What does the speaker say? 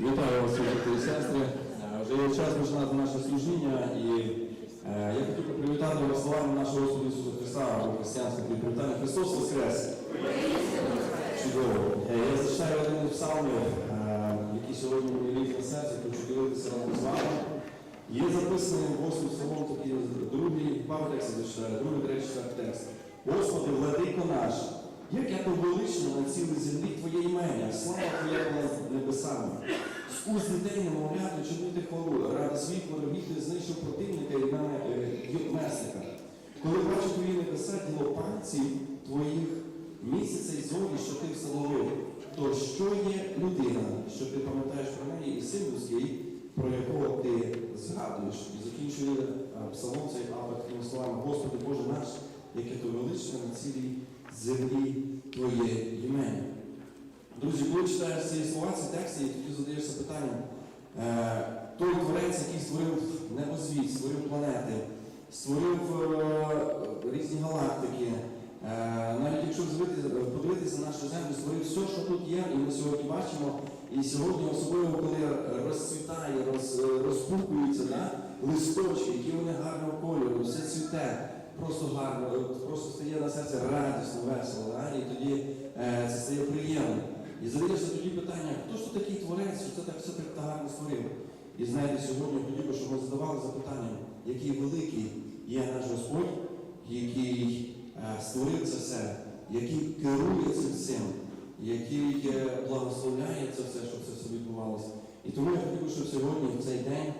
Вітаю вас, і сестри. Е, Вже є час починати наше служіння і е, я хотів привітати вас словами нашого Господа Ісуса Христа або християнське привітання. Христос Воскрес! Чудово. Е, Я зачитаю один е, який сьогодні мені ліг на серце, хочу ділитися разом з вами. Є записаний восьмим псалом такий другий, пару текстів другий, третій, четвертий текст. Господи, я на цілій землі Твоє імення, слава Твоя над небесами. З уст дітей немовляти чинити хвалу, ради своїх ворогів ти знищив противника і мене е, месника. Коли бачу твої небеса, діло пальців твоїх місяця і зорі, що ти встановив, то що є людина, що ти пам'ятаєш про неї, і син людський, про якого ти згадуєш. І закінчує е, псалом цей такими словами, Господи Боже наш, яке то величне на цілій землі Твоє імення. Друзі, коли читаєш ці слова, ці тексти, і тоді задаєшся питанням, е, той творець, який створив небозвіт, створив планети, створив е, різні галактики, е, навіть якщо подивитися на нашу землю, створив все, що тут є, і ми сьогодні бачимо. І сьогодні, особливо, коли розцвітає, роз, розпухуються да, листочки, які вони гарного кольору, все просто гарно, просто стає на серце радісно, весело, да? і тоді е, це стає приємно. І задаєшся тоді питання, хто ж такий творець, що це так все так гарно створив? І знаєте, сьогодні хотів би, щоб ми задавали запитання, який великий є наш Господь, який е, створив це все, який керує цим всім, який е, благословляє це все, щоб це все відбувалося. І тому я хотів би, щоб сьогодні, в цей день,